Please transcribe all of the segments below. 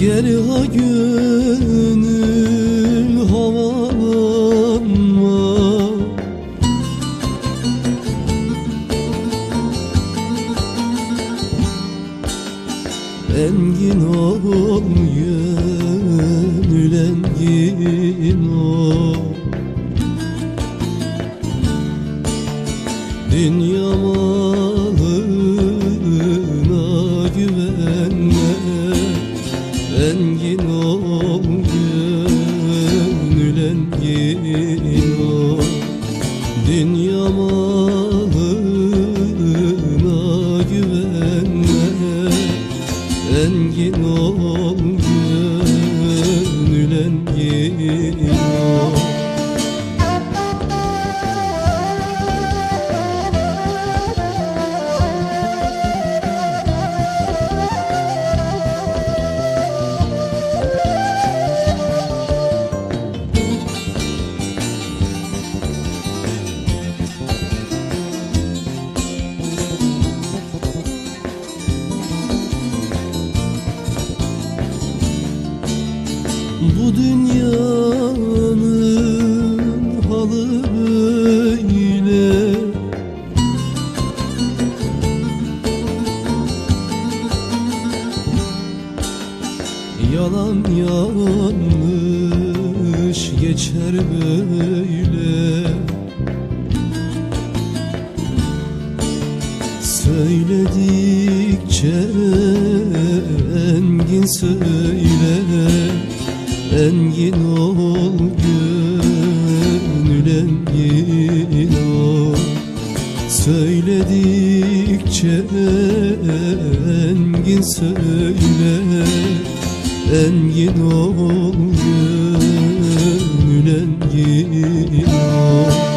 Gel ha gönül havalanma. Engin ol gönül engin ol Dünya Bu dünyanın halı böyle. Yalan yanlış geçer böyle. Söyledikçe engin söyle Engin ol gönül engin ol. Söyledikçe engin söyle Engin ol gönül engin ol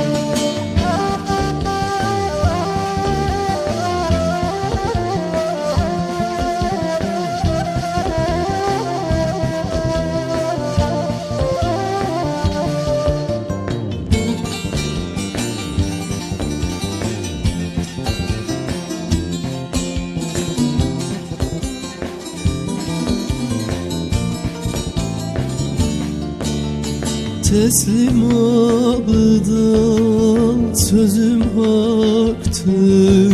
Teslim abdan sözüm haktır.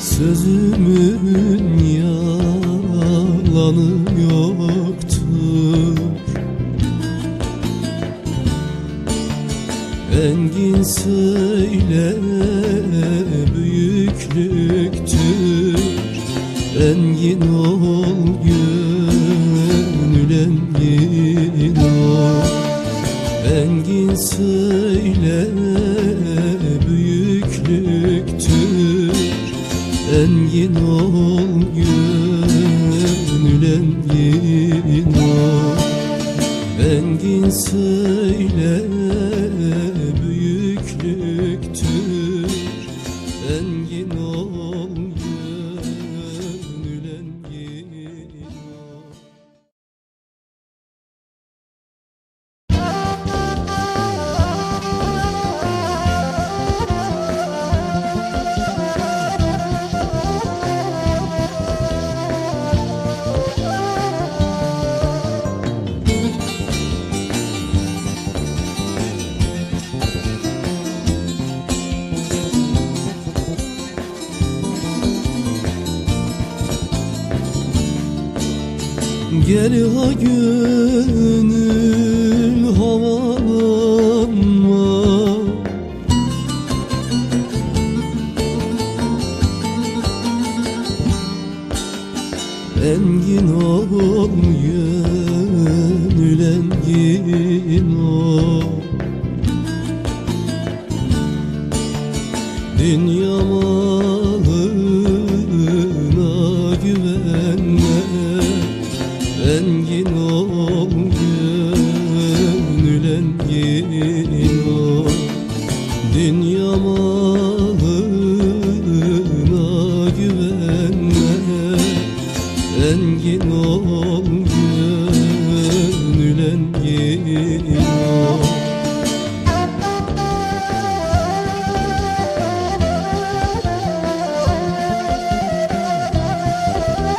Sözümün yalanı yoktur. Engin söyle Engin ol gönül engin ol. Engin söyle büyüklüktür. Engin ol gönül engin ol. Engin söyle büyüklüktür. Engin ol Gel ha gönül havalanma. Engin ol yamalına güvenme Engin ol gönül engin ol